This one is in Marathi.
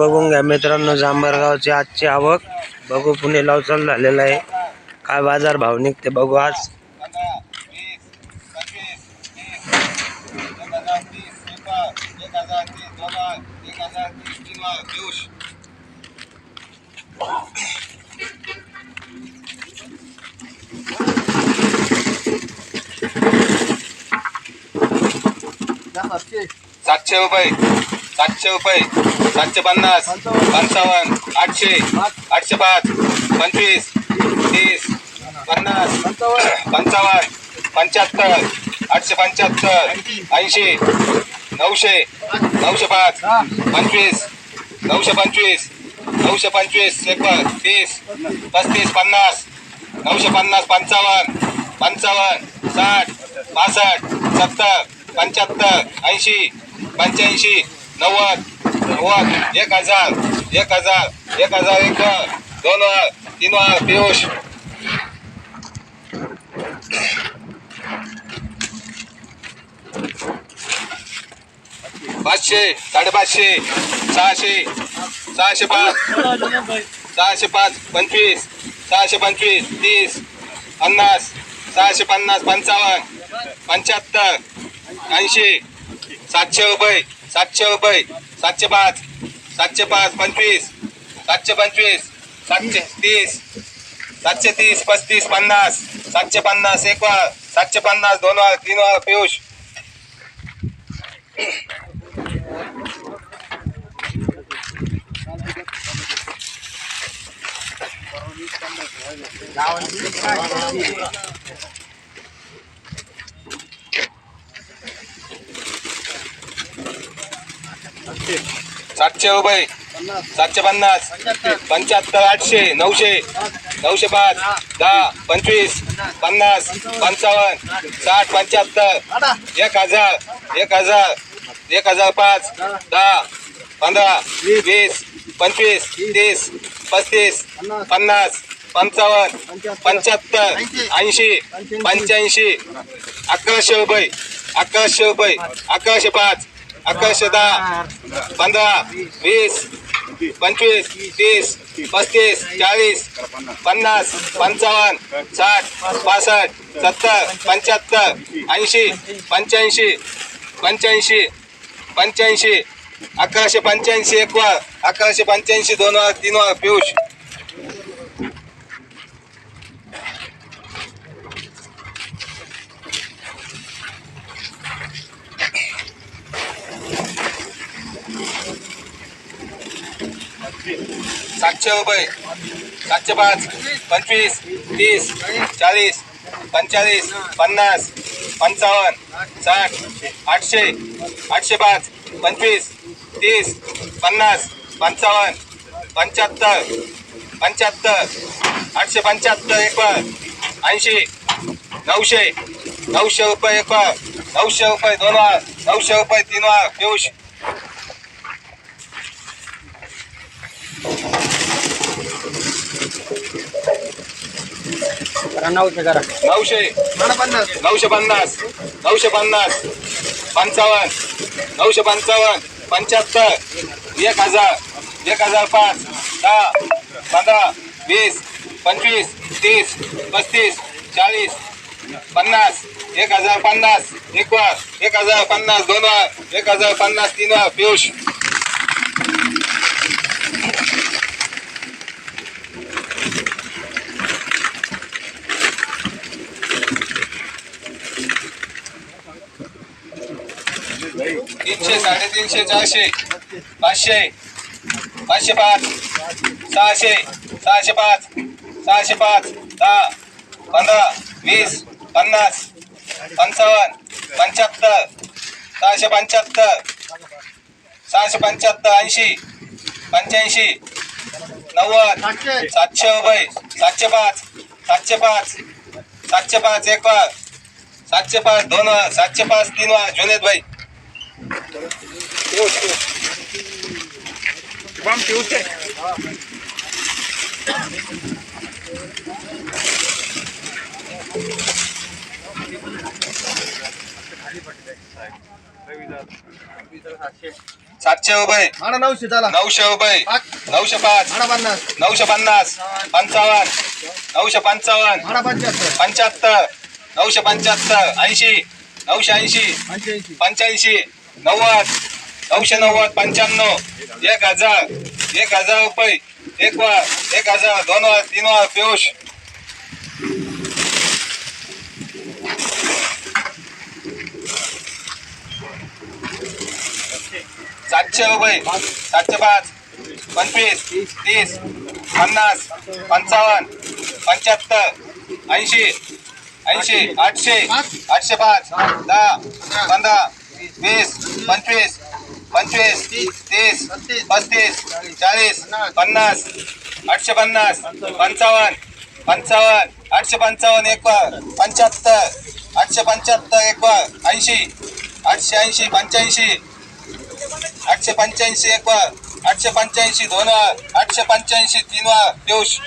बघून घ्या मित्रांनो जांभरगावची आजची आवक. बघू पुणे लावचाल झालेला आहे. काय बाजार भाव निघते बघू आज. सातशे रुपये. सातशे रुपये सातशे पन्नास पंचावन्न आठशे आठशे पाच पंचवीस तीस पन्नास पंचावन्न पंच्याहत्तर आठशे पंच्याहत्तर ऐंशी नऊशे नऊशे पाच पंचवीस नऊशे पंचवीस नऊशे पंचवीस एक तीस पस्तीस पन्नास नऊशे पन्नास पंचावन्न पंचावन्न साठ पासष्ट सत्तर पंच्याहत्तर ऐंशी पंच्याऐंशी नव्वद नव्वद एक हजार एक हजार एक हजार एक दोन वर तीन वर पियुष. पाचशे साडेपाचशे सहाशे सहाशे पाच सहाशे पाच पंचवीस सहाशे पंचवीस तीस पन्नास सहाशे पन्नास पंचावन्न पंच्याहत्तर ऐंशी सातशे रुपये. सातशे रुपये सातशे पाच सातशे पाच पंचवीस सातशे पंचवीस सातशे तीस सातशे तीस पस्तीस पन्नास सातशे पन्नास एक वार सातशे पन्नास दोन वार तीन वार पियुष. सातशे रुपये. सातशे पन्नास. पंच्याहत्तर आठशे नऊशे. नऊशे पाच. दहा पंचवीस पन्नास पंचावन्न साठ पंच्याहत्तर. एक हजार एक हजार एक हजार पाच. दहा पंधरा वीस पंचवीस तीस पस्तीस पन्नास पंचावन्न पंच्याहत्तर ऐंशी पंच्याऐंशी. अकराशे रुपये. अकराशे रुपये. अकराशे पाच. अकराशे दहा पंधरा वीस पंचवीस तीस पस्तीस चाळीस पन्नास पंचावन्न साठ पासष्ट सत्तर पंच्याहत्तर ऐंशी पंच्याऐंशी पंच्याऐंशी पंच्याऐंशी अकराशे पंच्याऐंशी एक वार अकराशे पंच्याऐंशी दोन वार तीन वार पियुष. सातशे रुपये सातशे पाच पंचवीस तीस चाळीस पंचेचाळीस पन्नास पंचावन्न साठ आठशे आठशे पाच पंचवीस तीस पन्नास पंचावन्न पंच्याहत्तर पंच्याहत्तर आठशे पंच्याहत्तर एक ऐंशी नऊशे नऊशे रुपये एक नऊशे रुपये दोन वार नऊशे रुपये तीन वार पिऊश नऊशे. नऊशे पन्नास. नऊशे पन्नास. पंचावन्न. नऊशे पंचावन्न. पंच्याहत्तर. एक हजार. एक हजार पाच. दहा. पंधरा. वीस. पंचवीस. तीस. पस्तीस. चाळीस. पन्नास. एक हजार पन्नास. एक वार एक हजार पन्नास दोन वार. एक हजार पन्नास तीन वार. पियुष. साडेतीनशे चारशे पाचशे पाचशे पाच सहाशे सहाशे पाच सहाशे पाच दहा पंधरा वीस पन्नास पंचावन्न पंच्याहत्तर सहाशे पंच्याहत्तर सहाशे पंच्याहत्तर ऐंशी पंच्याऐंशी नव्वद सातशे रुपये सातशे पाच सातशे पाच सातशे पाच एक वार सातशे पाच दोन वार सातशे पाच तीन वार जुनेद भाई. सातशे रुपये आणा नऊशे चला. नऊशे रुपये पाच. नऊशे पाच. आणा पन्नास. नऊशे पन्नास. पंचावन्न. नऊशे पंचावन्न. आणा पंच्याहत्तर. पंच्याहत्तर. नऊशे पंच्याहत्तर. ऐंशी. नऊशे ऐंशी. पंच्याऐंशी. पंच्याऐंशी. नव्वद नऊशे नव्वद पंच्याण्णव एक हजार एक हजार रुपये एक वार एक हजार दोन वार तीन वार पियुष. सातशे रुपये सातशे पाच पंचवीस तीस पन्नास पंचावन्न पंच्याहत्तर ऐंशी ऐंशी आठशे आठशे पाच दहा पंधरा. वीस पंचवीस पंचवीस तीस पस्तीस चाळीस पन्नास आठशे पन्नास पंचावन्न पंचावन्न आठशे पंचावन्न एक पंच्याहत्तर आठशे पंच्याहत्तर एक ऐंशी आठशे ऐंशी पंच्याऐंशी आठशे पंच्याऐंशी एक आठशे पंच्याऐंशी दोन आठशे पंच्याऐंशी तीन वा पियुष.